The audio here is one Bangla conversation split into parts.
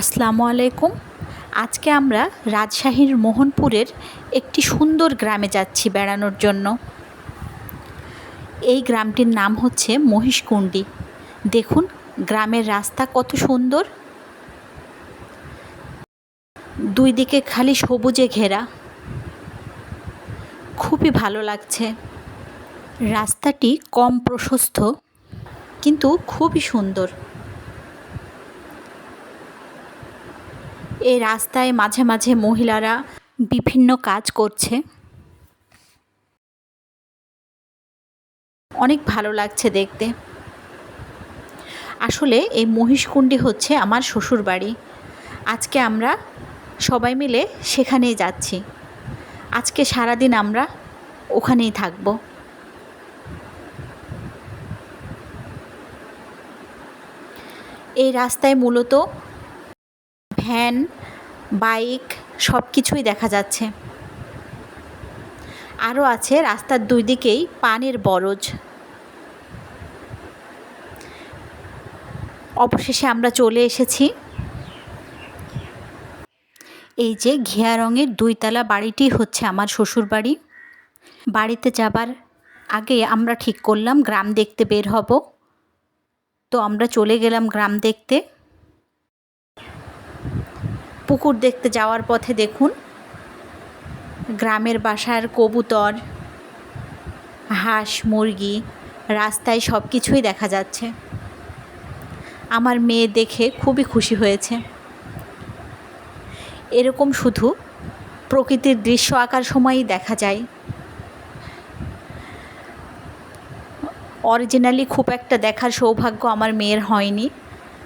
আসসালামু আলাইকুম। আজকে আমরা রাজশাহীর মোহনপুরের একটি সুন্দর গ্রামে যাচ্ছি বেড়ানোর জন্য। এই গ্রামটির নাম হচ্ছে মহিষকুণ্ডি। দেখুন, গ্রামের রাস্তা কত সুন্দর। দুই দিকে খালি সবুজে ঘেরা। খুবই ভালো লাগছে। রাস্তাটি কম প্রশস্ত, কিন্তু খুবই সুন্দর। এই রাস্তায় মাঝে মাঝে মহিলারা বিভিন্ন কাজ করছে। অনেক ভালো লাগছে দেখতে। আসলে এই মহিষকুণ্ডি হচ্ছে আমার শ্বশুর বাড়ি আজকে আমরা সবাই মিলে সেখানেই যাচ্ছি। আজকে সারাদিন আমরা ওখানেই থাকব। এই রাস্তায় মূলত ভ্যান, বাইক সব কিছুই দেখা যাচ্ছে। আরও আছে রাস্তার দুই দিকেই পানের বরজ। অবশেষে আমরা চলে এসেছি। এই যে ঘিয়া রঙের দুইতলা বাড়িটি হচ্ছে আমার শ্বশুর বাড়ি বাড়িতে যাবার আগে আমরা ঠিক করলাম, গ্রাম দেখতে বের হব। তো আমরা চলে গেলাম গ্রাম দেখতে। পুকুর দেখতে যাওয়ার পথে দেখুন, গ্রামের বাসার কবুতর, হাঁস, মুরগি, রাস্তায় সব কিছুই দেখা যাচ্ছে। আমার মেয়ে দেখে খুবই খুশি হয়েছে। এরকম শুধু প্রকৃতির দৃশ্য আঁকার সময়ই দেখা যায়। অরিজিনালি খুব একটা দেখার সৌভাগ্য আমার মেয়ের হয়নি,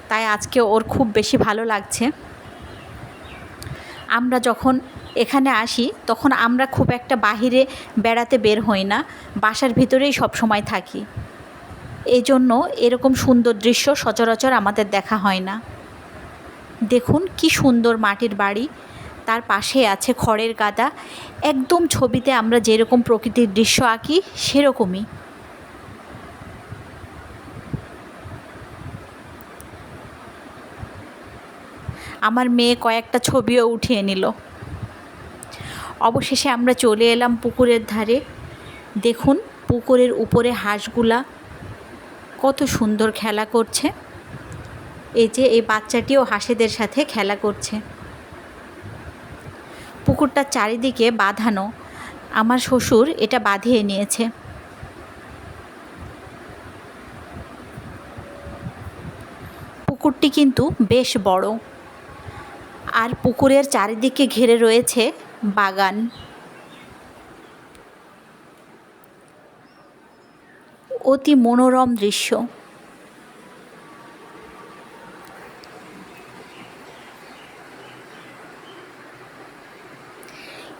তাই আজকে ওর খুব বেশি ভালো লাগছে। আমরা যখন এখানে আসি, তখন আমরা খুব একটা বাহিরে বেড়াতে বের হই না। বাসার ভিতরেই সব সময় থাকি। এই জন্য এরকম সুন্দর দৃশ্য সচরাচর আমাদের দেখা হয় না। দেখুন কি সুন্দর মাটির বাড়ি। তার পাশে আছে খড়ের গাদা। একদম ছবিতে আমরা যেরকম প্রকৃতির দৃশ্য আঁকি, সেরকমই। আমার মেয়ে কয়েকটা ছবিও উঠিয়ে নিল। অবশেষে আমরা চলে এলাম পুকুরের ধারে। দেখুন পুকুরের উপরে হাঁসগুলা কত সুন্দর খেলা করছে। এই যে এই বাচ্চাটিও হাঁসেদের সাথে খেলা করছে। পুকুরটার চারিদিকে বাঁধানো আমার শ্বশুর এটা বাঁধিয়ে নিয়েছে। পুকুরটি কিন্তু বেশ বড়। আর পুকুরের চারিদিকে ঘিরে রয়েছে বাগান। অতি মনোরম দৃশ্য।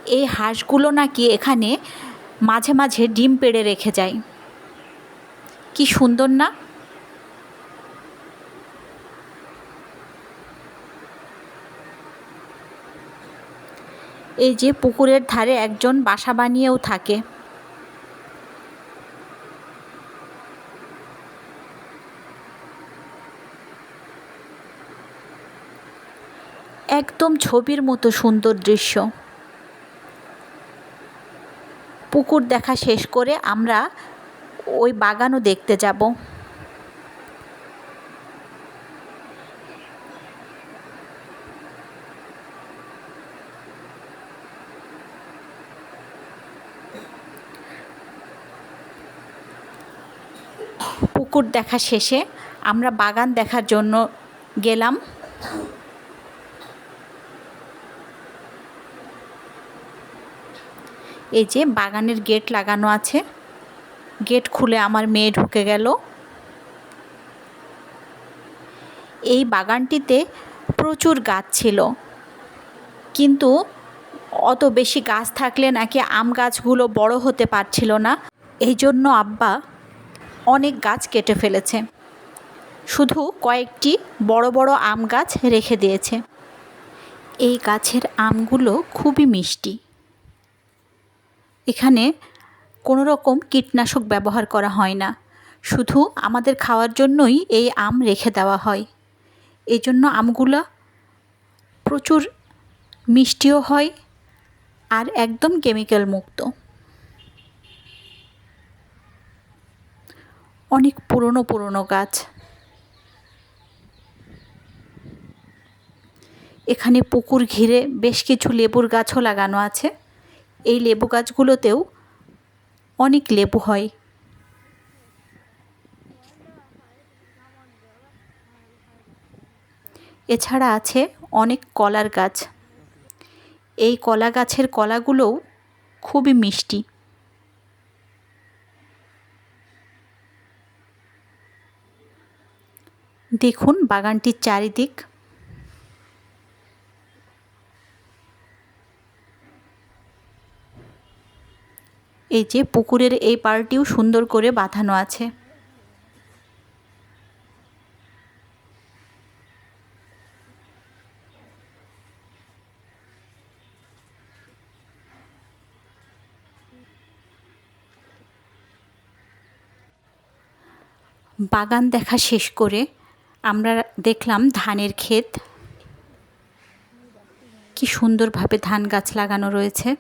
এই হাঁসগুলো নাকি এখানে মাঝে মাঝে ডিম পেড়ে রেখে যায়। কি সুন্দর না? এই যে পুকুরের ধারে একজন বাসা বানিয়েও থাকে। একদম ছবির মতো সুন্দর দৃশ্য। পুকুর দেখা শেষ করে আমরা ওই বাগানও দেখতে যাব। পুকুর দেখা শেষে আমরা বাগান দেখার জন্য গেলাম। এই যে বাগানের গেট লাগানো আছে। গেট খুলে আমার মেয়ে ঢুকে গেল। এই বাগানটিতে প্রচুর গাছ ছিল। কিন্তু অত বেশি গাছ থাকলে নাকি আম গাছগুলো বড় হতে পারছিল না। এই জন্য আব্বা অনেক গাছ কেটে ফেলেছে। শুধু কয়েকটি বড় বড় আম গাছ রেখে দিয়েছে। এই গাছের আমগুলো খুবই মিষ্টি। এখানে কোনো রকম কীটনাশক ব্যবহার করা হয় না। শুধু আমাদের খাওয়ার জন্যই এই আম রেখে দেওয়া হয়। এই জন্য আমগুলো প্রচুর মিষ্টিও হয় আর একদম কেমিক্যাল মুক্ত। অনেক পুরনো পুরনো গাছ। এখানে পুকুর ঘিরে বেশ কিছু লেবুর গাছও লাগানো আছে। এই লেবু গাছগুলোতেও অনেক লেবু হয়। এছাড়া আছে অনেক কলার গাছ। এই কলা গাছের কলাগুলোও খুবই মিষ্টি। দেখুন বাগানটির চারিদিক। এই যে পুকুরের এই পাড়টিও সুন্দর করে বাঁধানো আছে। বাগান দেখা শেষ করে আমরা দেখলাম ধানের ক্ষেত। কি সুন্দরভাবে ধান গাছ লাগানো রয়েছে।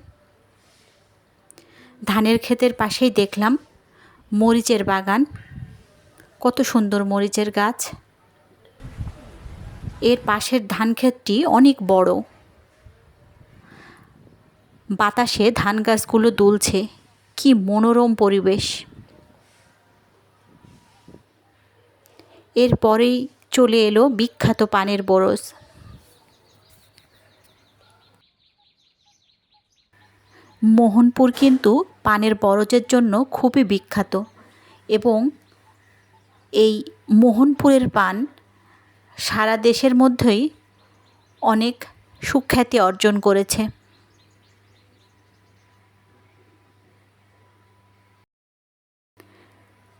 ধানের ক্ষেতের পাশেই দেখলাম মরিচের বাগান। কত সুন্দর মরিচের গাছ। এর পাশের ধান ক্ষেতটি অনেক বড়। বাতাসে ধান গাছগুলো দুলছে। কি মনোরম পরিবেশ। এরপরেই চলে এলো বিখ্যাত পানের বরজ। মোহনপুর কিন্তু পানের বরজের জন্য খুবই বিখ্যাত এবং এই মোহনপুরের পান সারা দেশের মধ্যেই অনেক সুখ্যাতি অর্জন করেছে।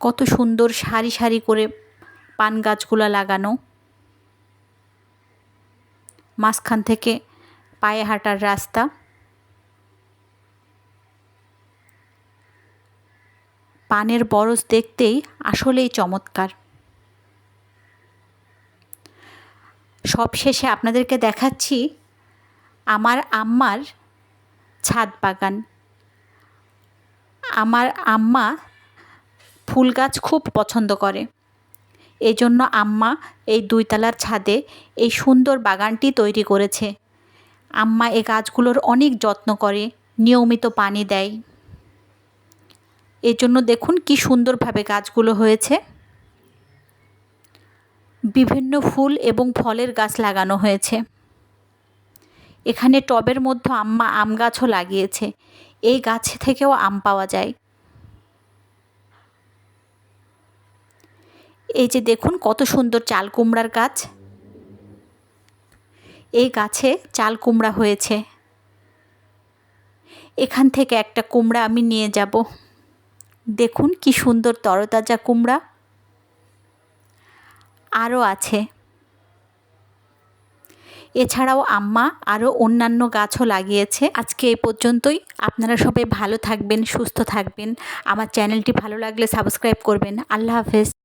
কত সুন্দর সারি সারি করে পান গাছগুলো লাগানো। মাঝখান থেকে পায়ে হাঁটার রাস্তা। পানের বরজ দেখতেই আসলেই চমৎকার। সব শেষে আপনাদেরকে দেখাচ্ছি আমার আম্মার ছাদ বাগান। আমার আম্মা ফুল গাছ খুব পছন্দ করে। এজন্য আম্মা এই দুইতলার ছাদে এই সুন্দর বাগানটি তৈরি করেছে। আম্মা এই গাছগুলোর অনেক যত্ন করে, নিয়মিত পানি দেয়। এজন্য দেখুন কি সুন্দরভাবে গাছগুলো হয়েছে। বিভিন্ন ফুল এবং ফলের গাছ লাগানো হয়েছে। এখানে টবের মধ্যে আম্মা আম গাছও লাগিয়েছে। এই গাছ থেকেও আম পাওয়া যায়। এই যে দেখুন, কত সুন্দর চাল কুমড়ার গাছ। এই গাছে চাল কুমড়া হয়েছে। এখান থেকে একটা কুমড়া আমি নিয়ে যাব। দেখুন কি সুন্দর তরতাজা কুমড়া। আরও আছে। এছাড়াও আম্মা আরও অন্যান্য গাছও লাগিয়েছে। আজকে এই পর্যন্তই। আপনারা সবাই ভালো থাকবেন, সুস্থ থাকবেন। আমার চ্যানেলটি ভালো লাগলে সাবস্ক্রাইব করবেন। আল্লাহ হাফেজ।